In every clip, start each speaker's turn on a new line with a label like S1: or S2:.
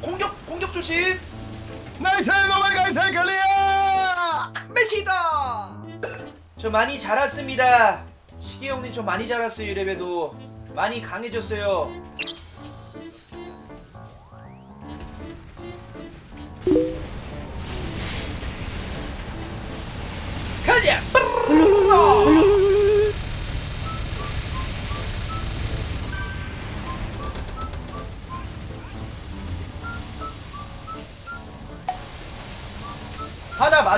S1: 공격 공격 조심.
S2: 나이스 노말 가이스 클리어!
S1: 메시다! 저 많이 자랐습니다. 시계 형님 저 많이 자랐어요 이래봬도. 많이 강해졌어요. 가자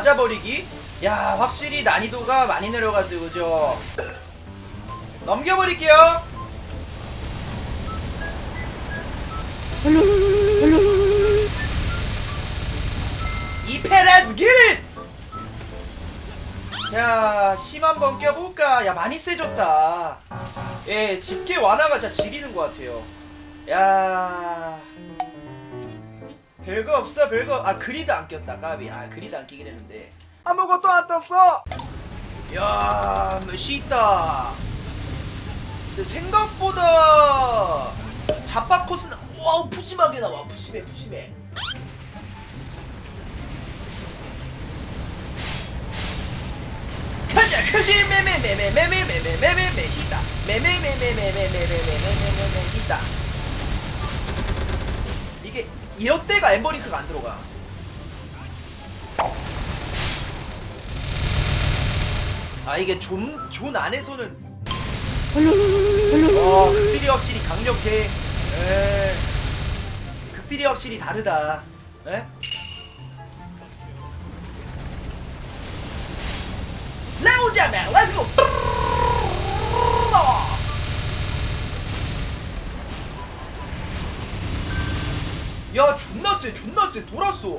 S1: 맞아버리기? 야 확실히 난이도가 많이 내려갔어요 그죠? 넘겨버릴게요 이페레스 기릿! 자, 심 한번 껴볼까? 야, 많이 세졌다. 예, 집게 완화가 진짜 지리는 것 같아요. 야. 별거 없어, 별거. 아, 그리드 안 꼈다, 까비. 아, 그리드 안 끼긴 했는데. 아무것도 안 떴어! 야, 멋있다. 근데 생각보다 컷은 와우 푸짐하게 나와 푸짐해 푸짐해 가자 메시다 메메메메메메메메메메메 메시다 이게 이때가 엠버링크가 안 들어가 아 이게 존, 존 안에서는 어, 극딜이 확실히 강력해. 에. 극딜이 확실히 다르다. 에? 나오자면 렛츠고. 야 존나 쎄 존나 쎄 돌았어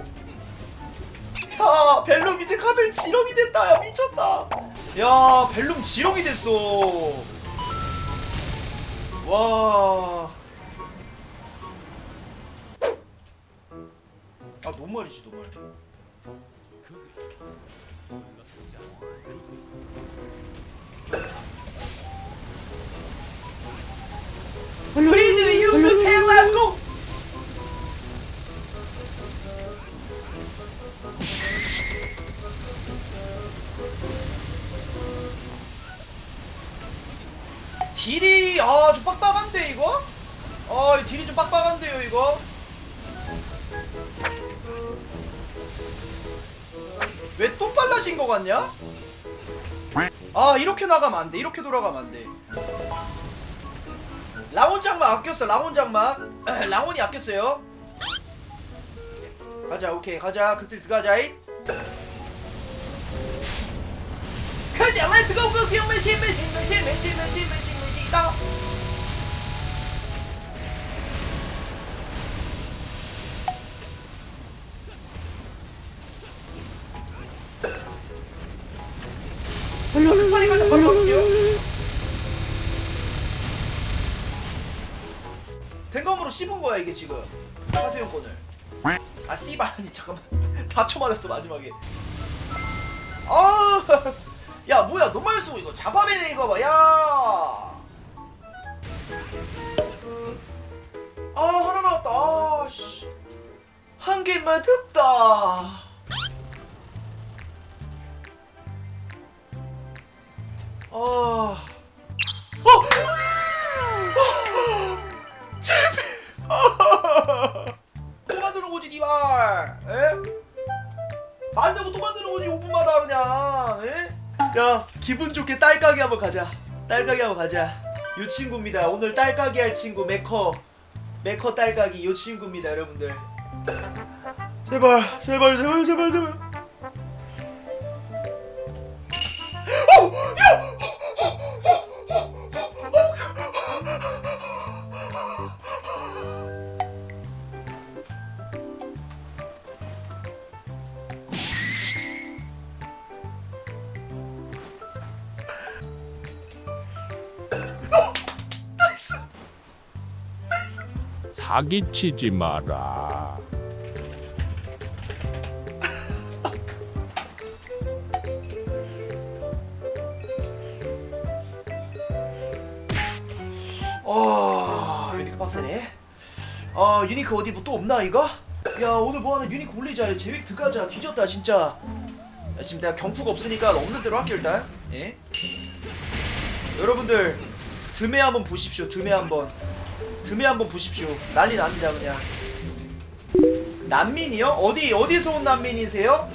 S1: 야 벨룸 이제 카벨 지렁이 됐다 야 미쳤다 야 벨룸 지렁이 됐어 와. 아 노말이지 노말. 딜이 아좀 빡빡한데 이거? 어이 딜이 좀 빡빡한데요 이거? 왜 또 빨라진 거 같냐? 아 이렇게 나가면 안돼. 이렇게 돌아가면 안돼. 라온 장막 아꼈어 라온 장막. 라온이 아꼈어요. 가자 오케이. 가자 그때 들어가자이. 가자 렛츠고 고기 메시 메시 메시 메시 메시 메시 메시다 빨리 가자 바로 갈게요 댕검으로 씹은 거야 이게 지금. 하세요 건을. 아 씨발 아니 잠깐만. 다 쳐 맞았어 마지막에. 아야 뭐야 노말 쓰고 이거 잡아배네 이거 봐야 한 개만 득다. 아. 어! 또 만드는 거지 니말 에? 만들고 또 만드는 거지 5분마다 그냥 에? 야 기분 좋게 딸깍이 한번 가자. 딸깍이 한번 가자. 요 친구입니다. 오늘 딸깍이 할 친구 메커. 메커 딸깍이 요 친구입니다 여러분들 제발 제발 제발 제발 제발 어!
S3: 사기치지 마라.
S1: 아 유니크 어디 뭐 또 없나 이거? 야 오늘 뭐 하나 유니크 올리자. 제획 들어가자. 뒤졌다 진짜. 야, 지금 내가 경프가 없으니까 없는 대로 할게 일단. 예? 여러분들 드메 한번 보십시오 드메 한번. 드메 한번 보십시오. 난리 납니다 그냥. 난민이요? 어디 어디서 온 난민이세요?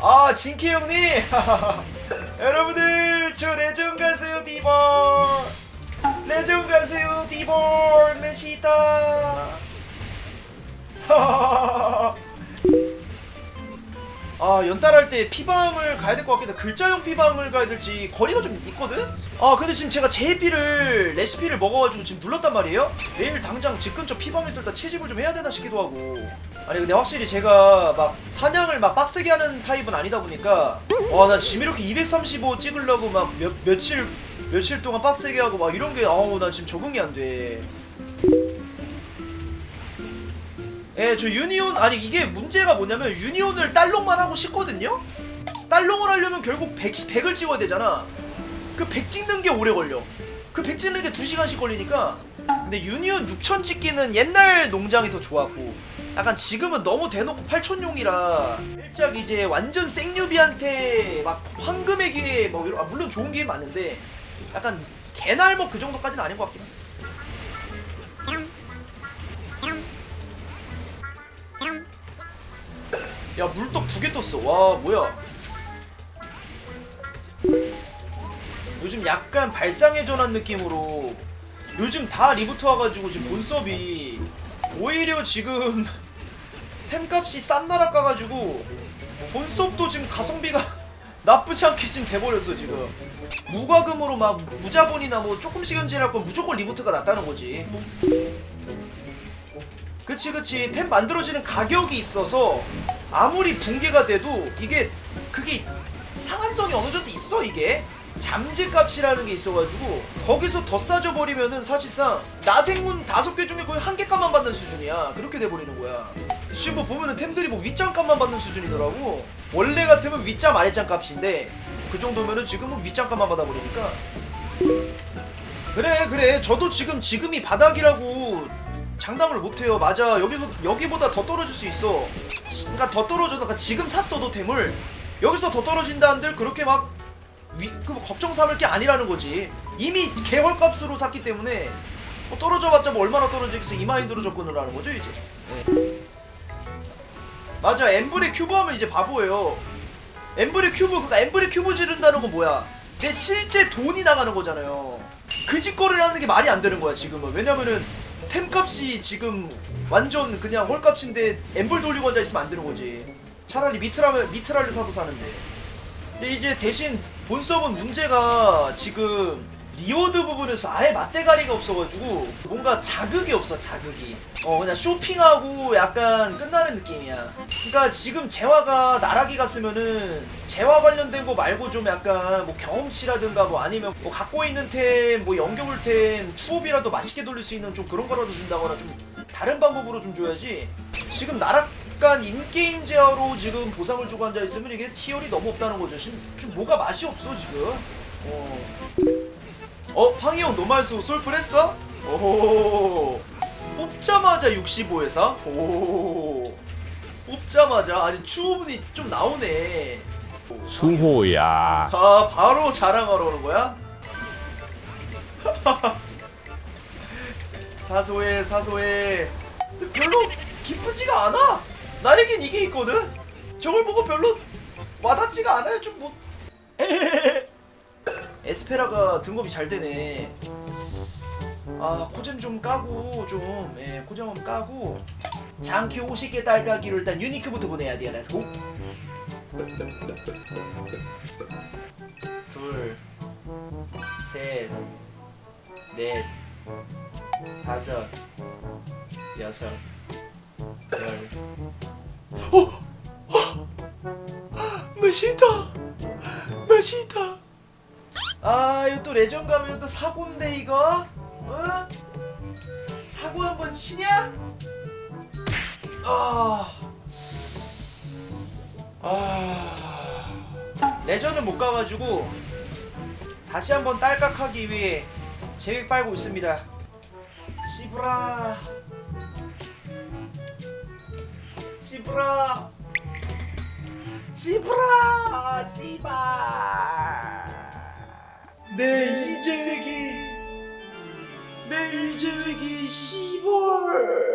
S1: 아 진케 형님! 여러분들 저 레전 가세요 디버 레전 가세요 디버 메시다 아 연달할 때 피방을 가야 될 것 같긴 해 글자형 피방을 가야 될지 거리가 좀 있거든? 아 근데 지금 제가 제피를 레시피를 먹어가지고 지금 눌렀단 말이에요? 내일 당장 집 근처 피방을 뚫다 채집을 좀 해야 되나 싶기도 하고 아니 근데 확실히 제가 막 사냥을 막 빡세게 하는 타입은 아니다 보니까 와나 지금 이렇게 235 찍으려고 막 몇, 며칠 며칠 동안 빡세게 하고 막 이런 게 아우 나 지금 적응이 안 돼 예, 저 유니온 아니 이게 문제가 뭐냐면 유니온을 딸롱만 하고 싶거든요. 딸롱을 하려면 결국 100, 100을 찍어야 되잖아. 그 100 찍는 게 오래 걸려. 그 100 찍는 게 2시간씩 걸리니까. 근데 유니온 6000 찍기는 옛날 농장이 더 좋았고 약간 지금은 너무 대놓고 8000용이라 살짝 이제 완전 생유비한테 막 황금의 기회 뭐 이런 아, 물론 좋은 기회 많은데 약간 개날먹 그 정도까지는 아닌 것 같긴 해. 야 물떡 두 개 떴어 와 뭐야 요즘 약간 발상의 전환 느낌으로 요즘 다 리부트 와가지고 지금 본섭이 오히려 지금 템값이 싼 나라 까가지고 본섭도 지금 가성비가 나쁘지 않게 지금 돼버렸어 지금. 무과금으로 막 무자본이나 뭐 조금씩 현질할 건 무조건 리부트가 낫다는 거지. 그치 그치. 템 만들어지는 가격이 있어서 아무리 붕괴가 돼도 이게 그게 상한선이 어느 정도 있어 이게? 잠재값이라는 게 있어가지고 거기서 더 싸져 버리면은 사실상 나생문 다섯 개 중에 거의 한 개값만 받는 수준이야. 그렇게 돼버리는 거야 지금 뭐 보면은 템들이 뭐 윗장 값만 받는 수준이더라고. 원래 같으면 윗장 아랫장 값인데 그 정도면은 지금은 윗장 값만 받아버리니까. 그래 그래. 저도 지금 지금이 바닥이라고 장담을 못해요. 맞아. 여기서 여기보다 더 떨어질 수 있어. 그러니까 더 떨어져 그러니까 지금 샀어도 템을. 여기서 더 떨어진다 한들 그렇게 막 위, 그 걱정 삼을 게 아니라는 거지. 이미 개월값으로 샀기 때문에 뭐 떨어져봤자 뭐 얼마나 떨어지겠어. 이 마인드로 접근을 하는 거죠 이제. 네. 맞아 엠블의 큐브 하면 이제 바보예요. 엠블의 큐브 그니까 엠블의 큐브 지른다는 건 뭐야? 내 실제 돈이 나가는 거잖아요. 그 짓거리를 하는 게 말이 안 되는 거야 지금은. 왜냐면은 템값이 지금 완전 그냥 헐값인데 엠블 돌리고 앉아있으면 안 되는 거지. 차라리 미트라면 미트라를 사도 사는데. 근데 이제 대신 본섭은 문제가 지금 리워드 부분에서 아예 맞대가리가 없어가지고 뭔가 자극이 없어 자극이. 어 그냥 쇼핑하고 약간 끝나는 느낌이야. 그러니까 지금 재화가 나락이 갔으면은 재화 관련된 거 말고 좀 약간 뭐 경험치라든가 뭐 아니면 뭐 갖고 있는 템 뭐 연결물템 추업이라도 맛있게 돌릴 수 있는 좀 그런 거라도 준다거나 좀 다른 방법으로 좀 줘야지. 지금 나락간 인게임 재화로 지금 보상을 주고 앉아 있으면 이게 티열이 너무 없다는 거죠. 지금 좀 뭐가 맛이 없어 지금. 어 어? 팡이형 노말수 솔플 했어? 오 뽑자마자 65에서? 오 뽑자마자 아니 추후분이 좀 나오네
S3: 수호야.
S1: 아 바로 자랑하러 오는 거야? 사소해 사소해 별로 기쁘지가 않아 나에겐 이게 있거든 저걸 보고 별로 와닿지가 않아요 좀뭐 에스페라가 등급이 잘 되네 아 코잼 좀 까고 좀 예, 코잼 한번 까고 장키 50개 딸까기로 일단 유니크부터 보내야 돼 그래서 고 둘, 셋, 넷, 다섯, 여섯, 열. 어! 어! 맛있다! 맛있다! 아, 이거 또 레전 가면 또 사고인데, 이거? 어? 사고 한 번 치냐? 아. 아. 레전은 못 가가지고 다시 한번 딸깍하기 위해 제획 빨고 있습니다. 씨브라 씨브라 씨브라 씨발 내 이재획이 내 이재획이 씨발